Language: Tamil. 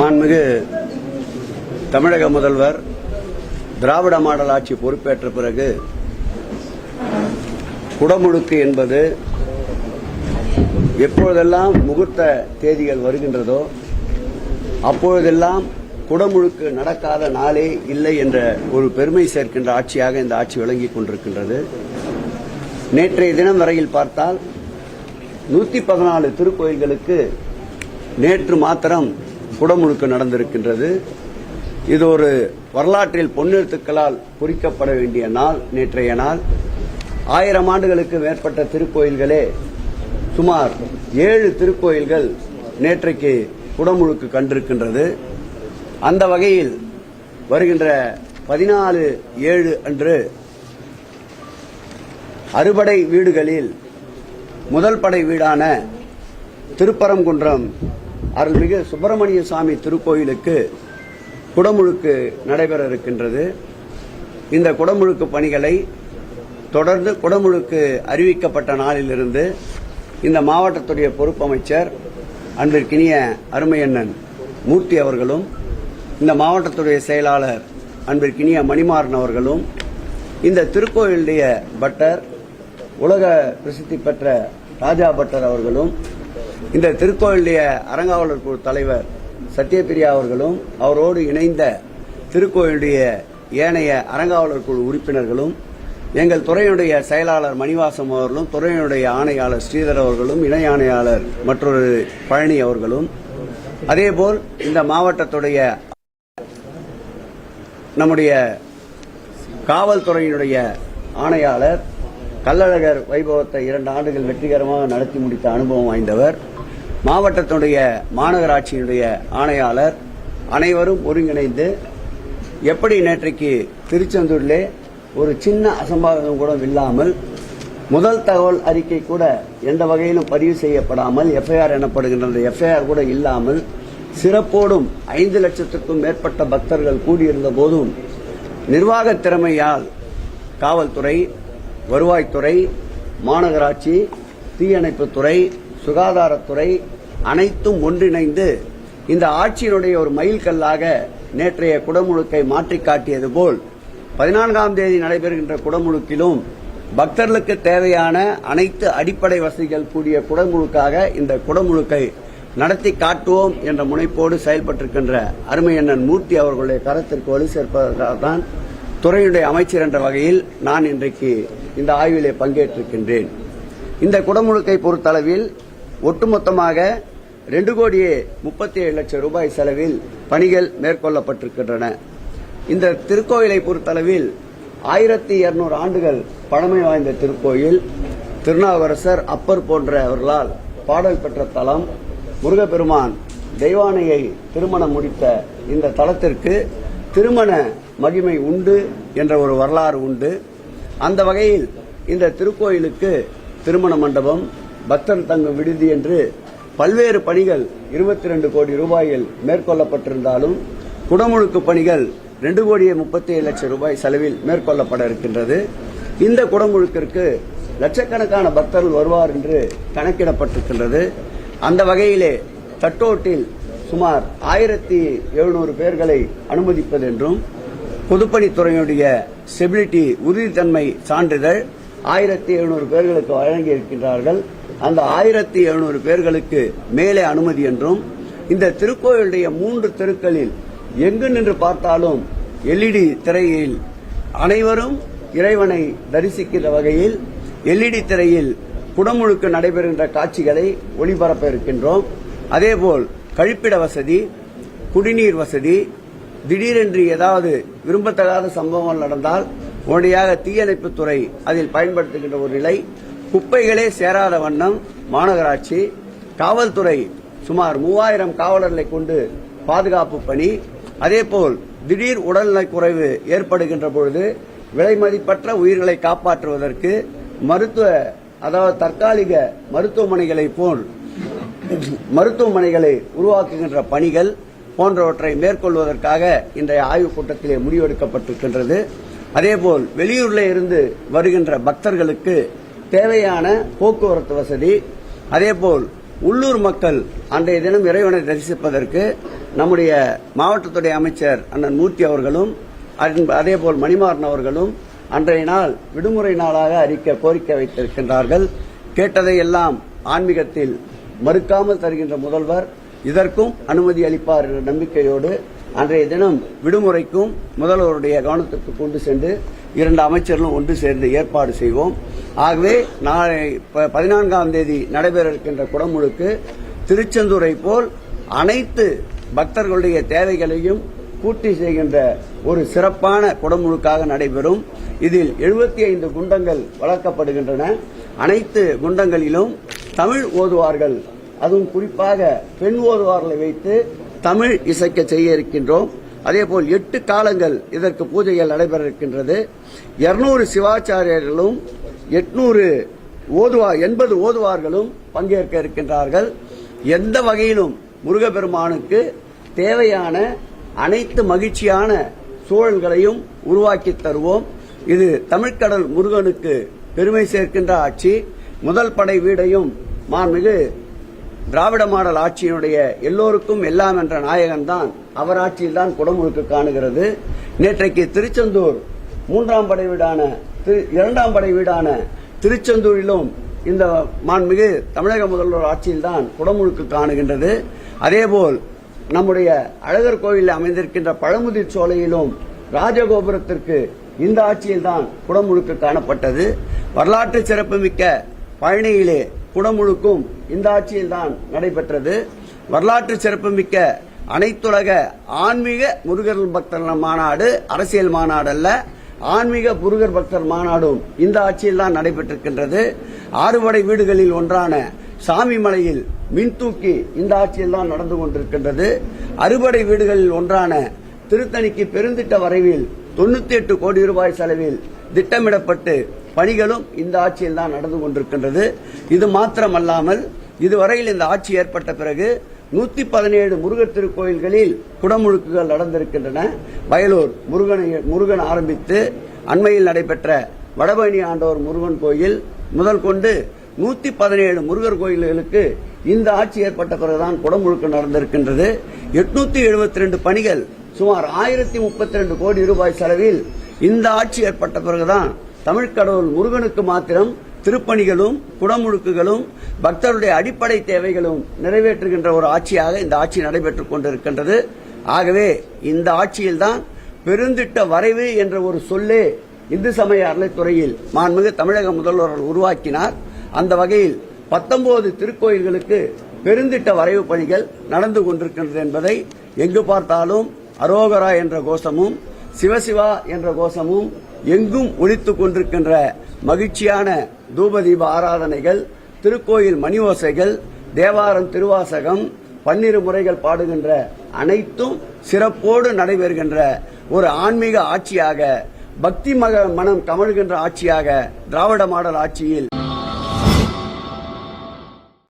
மாண்புமிகு தமிழக முதல்வர் திராவிட மாடல் ஆட்சி பொறுப்பேற்ற பிறகு குடமுழுக்கு என்பது எப்பொழுதெல்லாம் முகூர்த்த தேதிகள் வருகின்றதோ அப்பொழுதெல்லாம் குடமுழுக்கு நடக்காத நாளே இல்லை என்ற ஒரு பெருமை சேர்க்கின்ற ஆட்சியாக இந்த ஆட்சி விளங்கிக் கொண்டிருக்கின்றது. நேற்றைய தினம் வரையில் பார்த்தால் நூத்தி பதினாலு திருக்கோயில்களுக்கு நேற்று மாத்திரம் குடமுழுக்கு நடந்திருக்கின்றது. இது ஒரு வரலாற்றில் பொன்னெழுத்துக்களால் குறிக்கப்பட வேண்டிய நாள் நேற்றைய நாள். ஆயிரம் ஆண்டுகளுக்கு மேற்பட்ட திருக்கோயில்களே சுமார் ஏழு திருக்கோயில்கள் நேற்றைக்கு குடமுழுக்கு கண்டிருக்கின்றது. அந்த வகையில் வருகின்ற பதினாலு ஏழு அன்று அறுபடை வீடுகளில் முதல் படை வீடான திருப்பரங்குன்றம் அருள்மிகு சுப்பிரமணிய சுவாமி திருக்கோயிலுக்கு குடமுழுக்கு நடைபெற இருக்கின்றது. இந்த குடமுழுக்கு பணிகளை தொடர்ந்து குடமுழுக்கு அறிவிக்கப்பட்ட நாளிலிருந்து இந்த மாவட்டத்துடைய பொறுப்பமைச்சர் அன்பிற்கினிய அருமையண்ணன் மூர்த்தி அவர்களும் இந்த மாவட்டத்துடைய செயலாளர் அன்பிற்கினிய மணிமாறன் அவர்களும் இந்த திருக்கோயிலுடைய பட்டர் உலக பிரசித்தி பெற்ற ராஜா பட்டர் அவர்களும் இந்த திருக்கோயிலுடைய அறங்காவலர் குழு தலைவர் சத்யபிரியா அவர்களும் அவரோடு இணைந்த திருக்கோயிலுடைய ஏனைய அறங்காவலர் குழு உறுப்பினர்களும் எங்கள் துறையினுடைய செயலாளர் மணிவாசம் அவர்களும் துறையினுடைய ஆணையாளர் ஸ்ரீதர் அவர்களும் இணை ஆணையாளர் மற்றொரு பழனி அவர்களும். அதேபோல் இந்த மாவட்டத்துடைய நம்முடைய காவல்துறையினுடைய ஆணையாளர் கள்ளழகர் வைபவத்தை இரண்டு ஆண்டுகள் வெற்றிகரமாக நடத்தி முடித்த அனுபவம் வாய்ந்தவர். மாவட்டத்தினுடைய மாநகராட்சியினுடைய ஆணையாளர் அனைவரும் ஒருங்கிணைந்து எப்படி நேற்றைக்கு திருச்செந்தூரிலே ஒரு சின்ன அசம்பாவிதம் கூட இல்லாமல் முதல் தகவல் அறிக்கை கூட எந்த வகையிலும் பதிவு செய்யப்படாமல் எஃப்ஐஆர் எனப்படுகின்ற எஃப்ஐஆர் கூட இல்லாமல் சிறப்போடும் ஐந்து லட்சத்துக்கும் மேற்பட்ட பக்தர்கள் கூடியிருந்த போதும் நிர்வாக திறமையால் காவல்துறை வருவாய்த்துறை மாநகராட்சி தீயணைப்புத்துறை சுகாதாரத்துறை அனைத்தும் ஒன்றிணைந்து இந்த ஆட்சியினுடைய ஒரு மைல்கல்லாக நேற்றைய குடமுழுக்கை மாற்றி காட்டியது போல் பதினான்காம் தேதி நடைபெறுகின்ற குடமுழுக்கிலும் பக்தர்களுக்கு தேவையான அனைத்து அடிப்படை வசதிகள் கூடிய குடமுழுக்காக இந்த குடமுழுக்கை நடத்தி காட்டுவோம் என்ற முனைப்போடு செயல்பட்டிருக்கின்ற அருமையண்ணன் மூர்த்தி அவர்களுடைய கரத்திற்கு வலு சேர்ப்பதற்காகத்தான் துறையுடைய அமைச்சர் என்ற வகையில் நான் இன்றைக்கு இந்த ஆய்விலே பங்கேற்றிருக்கின்றேன். இந்த குடமுழுக்கை பொறுத்தளவில் ஒட்டுமொத்தமாக ரெண்டு கோடியே முப்பத்தி ஏழு லட்சம் ரூபாய் செலவில் பணிகள் மேற்கொள்ளப்பட்டிருக்கின்றன. இந்த திருக்கோயிலை பொறுத்தளவில் ஆயிரத்தி இருநூறு ஆண்டுகள் பழமை வாய்ந்த திருக்கோயில். திருநாவுக்கரசர் அப்பர் போன்றவர்களால் பாடல் பெற்ற தலம். முருகப்பெருமான் தெய்வானையை திருமணம் முடித்த இந்த தலத்திற்கு திருமண மகிமை உண்டு என்ற ஒரு வரலாறு உண்டு. அந்த வகையில் இந்த திருக்கோயிலுக்கு திருமண மண்டபம் பக்தன் தங்கும் விடுதி என்று பல்வேறு பணிகள் இருபத்தி ரெண்டு கோடி ரூபாயில் மேற்கொள்ளப்பட்டிருந்தாலும் குடமுழுக்கு பணிகள் ரெண்டு கோடியே முப்பத்தி ஏழு லட்சம் ரூபாய் செலவில் மேற்கொள்ளப்பட இருக்கின்றது. இந்த குடமுழுக்கிற்கு லட்சக்கணக்கான பக்தர்கள் வருவார் என்று கணக்கிடப்பட்டிருக்கின்றது. அந்த வகையிலே தட்டோட்டில் சுமார் ஆயிரத்தி எழுநூறு பேர்களை அனுமதிப்பது என்றும் பொதுப்பணித்துறையினுடைய ஸ்டெபிலிட்டி உறுதித்தன்மை சான்றிதழ் ஆயிரத்தி எழுநூறு பேர்களுக்கு வழங்கி இருக்கின்றார்கள் அந்த ஆயிரத்தி எழுநூறு பேர்களுக்கு மேலே அனுமதி என்றும் இந்த திருக்கோயிலுடைய மூன்று தெருக்களில் எங்கு நின்று பார்த்தாலும் எல்இடி திரையில் அனைவரும் இறைவனை தரிசிக்கின்ற வகையில் எல்இடி திரையில் குடமுழுக்கு நடைபெறுகின்ற காட்சிகளை ஒளிபரப்ப இருக்கின்றோம். அதேபோல் கழிப்பிட வசதி குடிநீர் வசதி திடீரென்று ஏதாவது விரும்பத்தகாத சம்பவங்கள் நடந்தால் உடனடியாக தீயணைப்புத்துறை அதில் பயன்படுத்துகின்ற ஒரு நிலை. குப்பைகளே சேராத வண்ணம் மாநகராட்சி காவல்துறை சுமார் மூவாயிரம் காவலர்களை கொண்டு பாதுகாப்பு பணி. அதேபோல் திடீர் உடல்நலக்குறைவு ஏற்படுகின்ற பொழுது விலைமதிப்பற்ற உயிர்களை காப்பாற்றுவதற்கு மருத்துவ அதாவது தற்காலிக மருத்துவமனைகளை போல் மருத்துவமனைகளை உருவாக்குகின்ற பணிகள் போன்றவற்றை மேற்கொள்வதற்காக இன்றைய ஆய்வுக் கூட்டத்திலே முடிவெடுக்கப்பட்டிருக்கின்றது. அதேபோல் வெளியூரில் இருந்து வருகின்ற பக்தர்களுக்கு தேவையான போக்குவரத்து வசதி அதேபோல் உள்ளூர் மக்கள் அன்றைய தினம் இறைவனை தரிசிப்பதற்கு நம்முடைய மாவட்டத்துடைய அமைச்சர் அண்ணன் மூர்த்தி அவர்களும் அதேபோல் மணிமாறன் அவர்களும் அன்றைய நாள் விடுமுறை நாளாக அறிக்க கோரிக்கை வைத்திருக்கின்றார்கள். கேட்டதை எல்லாம் ஆன்மீகத்தில் மறுக்காமல் தருகின்ற முதல்வர். இதற்கும் அனுமதி அளிப்பார் என்ற நம்பிக்கையோடு அன்றைய தினம் விடுமுறைக்கும் முதல்வருடைய கவனத்திற்கு கொண்டு சென்று இரண்டு அமைச்சர்களும் ஒன்று சேர்ந்து ஏற்பாடு செய்வோம். ஆகவே நாளை பதினான்காம் தேதி நடைபெற இருக்கின்ற குடமுழுக்கு திருச்செந்தூரை போல் அனைத்து பக்தர்களுடைய தேவைகளையும் பூர்த்தி செய்கின்ற ஒரு சிறப்பான குடமுழுக்காக நடைபெறும். இதில் 75 ஐந்து குண்டங்கள் வளர்க்கப்படுகின்றன. அனைத்து குண்டங்களிலும் தமிழ் ஓதுவார்கள் அதுவும் குறிப்பாக பெண் ஓதுவார்களை வைத்து தமிழ் இசைக்க செய்ய இருக்கின்றோம். அதேபோல் எட்டு காலங்கள் இதற்கு பூஜைகள் நடைபெற இருக்கின்றது இருநூறு சிவாச்சாரியர்களும் எட்நூறு ஓதுவா எண்பது ஓதுவார்களும் பங்கேற்க இருக்கின்றார்கள். எந்த வகையிலும் முருகப்பெருமானுக்கு தேவையான அனைத்து மகிழ்ச்சியான சூழல்களையும் உருவாக்கி தருவோம். இது தமிழ்கடல் முருகனுக்கு பெருமை சேர்க்கின்ற ஆட்சி. முதல் படை வீடையும் மாண்புமிகு திராவிட மாடல் ஆட்சியினுடைய எல்லோருக்கும் எல்லாம் என்ற நாயகன் தான் அவர் ஆட்சியில்தான் குடமுழுக்கு காணுகிறது. நேற்றைக்கு திருச்செந்தூர் மூன்றாம் படை வீடான திரு- இரண்டாம் படை வீடான திருச்செந்தூரிலும் இந்த மாண்புமிகு தமிழக முதல்வர் ஆட்சியில் தான் குடமுழுக்கு காணுகின்றது. அதேபோல் நம்முடைய அழகர் கோவிலில் அமைந்திருக்கின்ற பழமுதிர் சோலையிலும் ராஜகோபுரத்திற்கு இந்த ஆட்சியில் தான் குடமுழுக்கு காணப்பட்டது. வரலாற்று சிறப்புமிக்க பழனியிலே குடமுழுக்கும் இந்த ஆட்சியில் தான் நடைபெற்றது. வரலாற்று சிறப்புமிக்க அனைத்துலக ஆன்மீக முருகர் பக்தர் மாநாடு அரசியல் மாநாடு அல்ல ஆன்மீக முருகர் பக்தர் மாநாடும் இந்த ஆட்சியில் தான் நடைபெற்றிருக்கின்றது. ஆறுபடை வீடுகளில் ஒன்றான சாமிமலையில் மின்தூக்கி இந்த ஆட்சியில் தான் நடந்து கொண்டிருக்கின்றது. அறுபடை வீடுகளில் ஒன்றான திருத்தணிக்கு பெருந்திட்ட வரைவில் தொண்ணூத்தி எட்டு கோடி ரூபாய் செலவில் திட்டமிடப்பட்டு பணிகளும் இந்த ஆட்சியில் தான் நடந்து கொண்டிருக்கின்றது. இது மாத்திரமல்லாமல் இதுவரையில் இந்த ஆட்சி ஏற்பட்ட பிறகு நூத்தி பதினேழு முருகர் திருக்கோயில்களில் குடமுழுக்குகள் நடந்திருக்கின்றன. வயலூர் முருகனை முருகன் ஆரம்பித்து அண்மையில் நடைபெற்ற வடபழனி ஆண்டவர் முருகன் கோயில் முதல் கொண்டு நூத்தி பதினேழு முருகர் கோயில்களுக்கு இந்த ஆட்சி ஏற்பட்ட பிறகுதான் குடமுழுக்கு நடந்திருக்கின்றது. எட்நூத்தி எழுபத்தி ரெண்டு பணிகள் சுமார் ஆயிரத்தி முப்பத்தி ரெண்டு கோடி ரூபாய் செலவில் இந்த ஆட்சி ஏற்பட்ட பிறகுதான் தமிழ்க்கடவுள் முருகனுக்கு மாத்திரம் திருப்பணிகளும் குடமுழுக்குகளும் பக்தருடைய அடிப்படை தேவைகளும் நிறைவேற்றுகின்ற ஒரு ஆட்சியாக இந்த ஆட்சி நடைபெற்றுக் கொண்டிருக்கின்றது. ஆகவே இந்த ஆட்சியில்தான் பெருந்திட்ட வரைவு என்ற ஒரு சொல்லே இந்து சமய அறநிலைத்துறையில் மாண்புமிகு தமிழக முதல்வர் உருவாக்கினார். அந்த வகையில் பத்தொன்பது திருக்கோயில்களுக்கு பெருந்திட்ட வரைவு பணிகள் நடந்து கொண்டிருக்கின்றது என்பதை எங்கு பார்த்தாலும் அரோகரா என்ற கோஷமும் சிவசிவா என்ற கோஷமும் எங்கும் ஒழித்து கொண்டிருக்கின்ற மகிழ்ச்சியான தூபதீப ஆராதனைகள் திருக்கோயில் மணி ஓசைகள் தேவாரம் திருவாசகம் பன்னிரு முறைகள் பாடுகின்ற அனைத்தும் சிறப்போடு நடைபெறுகின்ற ஒரு ஆன்மீக ஆட்சியாக பக்தி மக மனம் கமழ்கின்ற ஆட்சியாக திராவிட மாடல் ஆட்சியில்